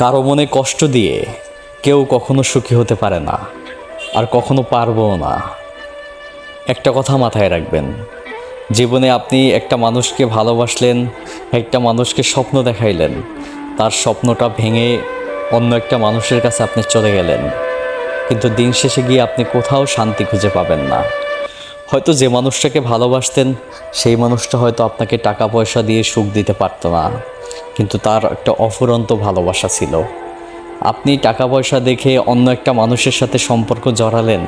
কারও মনে কষ্ট দিয়ে কেউ কখনো সুখী হতে পারে না, আর কখনো পারবও না। একটা কথা মাথায় রাখবেন, জীবনে আপনি একটা মানুষকে ভালোবাসলেন, একটা মানুষকে স্বপ্ন দেখাইলেন, তার স্বপ্নটা ভেঙে অন্য একটা মানুষের কাছে আপনি চলে গেলেন। কিন্তু দিন শেষে গিয়ে আপনি কোথাও শান্তি খুঁজে পাবেন না। হয়তো যে মানুষটাকে ভালোবাসতেন, সেই মানুষটা হয়তো আপনাকে টাকা পয়সা দিয়ে সুখ দিতে পারতো না। কিন্তু তার একটা অফুরন্ত ভালোবাসা ছিল। আপনি টাকা পয়সা দেখে অন্য একটা মানুষের সাথে সম্পর্ক জড়ালেন,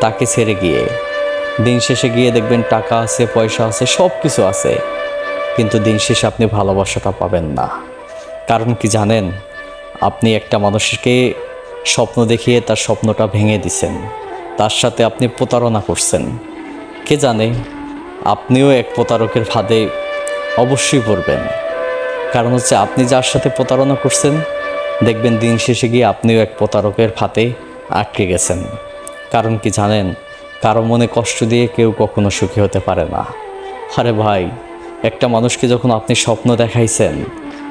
তাকে ছেড়ে গিয়ে। দিন শেষে গিয়ে দেখবেন টাকা আছে, পয়সা আছে সব কিছু আছে। কিন্তু দিন শেষে আপনি ভালোবাসাটা পাবেন না। কারণ কি জানেন? আপনি একটা মানুষকে স্বপ্ন দেখিয়ে তার স্বপ্নটা ভেঙে দিছেন। তার সাথে আপনি প্রতারণা করছেন। কে জানে? আপনিও এক প্রতারকের ফাঁদে অবশ্যই পড়বেন। কারণ হচ্ছে আপনি যার সাথে প্রতারণা করছেন, দেখবেন দিন শেষে গিয়ে আপনিও এক প্রতারকের ফাঁদে আটকে গেছেন। কারণ কি জানেন, কারও মনে কষ্ট দিয়ে কেউ কখনো সুখী হতে পারে না। আরে ভাই, একটা মানুষকে যখন আপনি স্বপ্ন দেখাইছেন,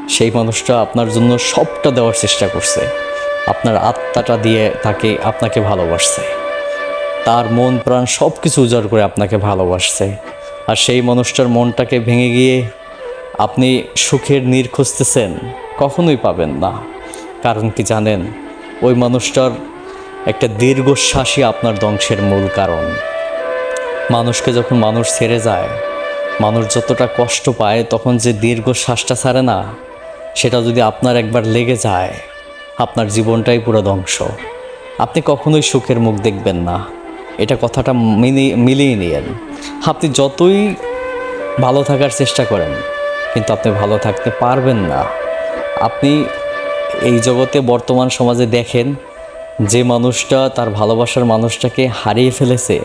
সেই মানুষটা আপনার জন্য সবটা দেওয়ার চেষ্টা করছে। আপনার আত্মাটা দিয়ে তাকে, আপনাকে ভালোবাসছে। তার মন প্রাণ সব কিছু উজাড় করে আপনাকে ভালোবাসছে। আর সেই মানুষটার মনটাকে ভেঙে গিয়ে আপনি সুখের নীর খুঁজতেছেন, কখনোই পাবেন না। কারণ কি জানেন, ওই মানুষটার একটা দীর্ঘশ্বাসই আপনার ধ্বংসের মূল কারণ। মানুষকে যখন মানুষ ছেড়ে যায়, মানুষ যতটা কষ্ট পায়, তখন যে দীর্ঘশ্বাসটা ছাড়ে না, সেটা যদি আপনার একবার লেগে যায়, আপনার জীবনটাই পুরো ধ্বংস। আপনি কখনোই সুখের মুখ দেখবেন না। এটা কথাটা মিলিয়ে নিয়েন। আপনি যতই ভালো থাকার চেষ্টা করেন কিন্তু আপনি ভালো থাকতে পারবেন না। আপনি এই জগতে বর্তমান সমাজে দেখেন, যে মানুষটা তার ভালোবাসার মানুষটাকে হারিয়ে ফেলেছে,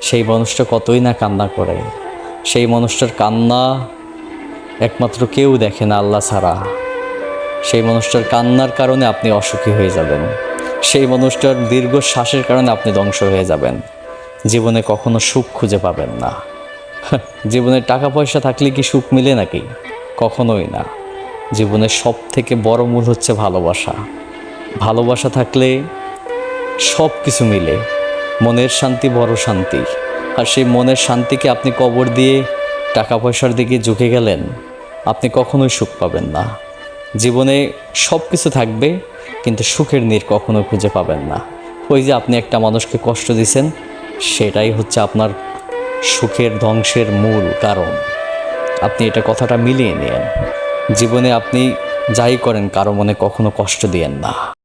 সেই মানুষটা কতই না কান্না করে। সেই মানুষটার কান্না একমাত্র কেউ দেখে না আল্লাহ ছাড়া। সেই মানুষটার কান্নার কারণে আপনি অসুখী হয়ে যাবেন। সেই মানুষটার দীর্ঘ শ্বাসের কারণে আপনি ধ্বংস হয়ে যাবেন। জীবনে কখনো সুখ খুঁজে পাবেন না। জীবনে টাকা পয়সা থাকলে কি সুখ মিলে নাকি? কখনোই না। জীবনের সব থেকে বড় মূল হচ্ছে ভালোবাসা। ভালোবাসা থাকলে সব কিছু মিলে। মনের শান্তি বড় শান্তি। আর সেই মনের শান্তিকে আপনি কবর দিয়ে টাকা পয়সার দিকে ঝুঁকে গেলেন, আপনি কখনোই সুখ পাবেন না। জীবনে সব কিছু থাকবে, কিন্তু সুখের নীর কখনো খুঁজে পাবেন না। ওই যে আপনি একটা মানুষকে কষ্ট দিছেন, সেটাই হচ্ছে আপনার সুখের ধ্বংসের মূল কারণ। আপনি এটা কথাটা মিলিয়ে নিয়েন। জীবনে আপনি যাই করেন, কারও মনে কখনো কষ্ট দিয়েন না।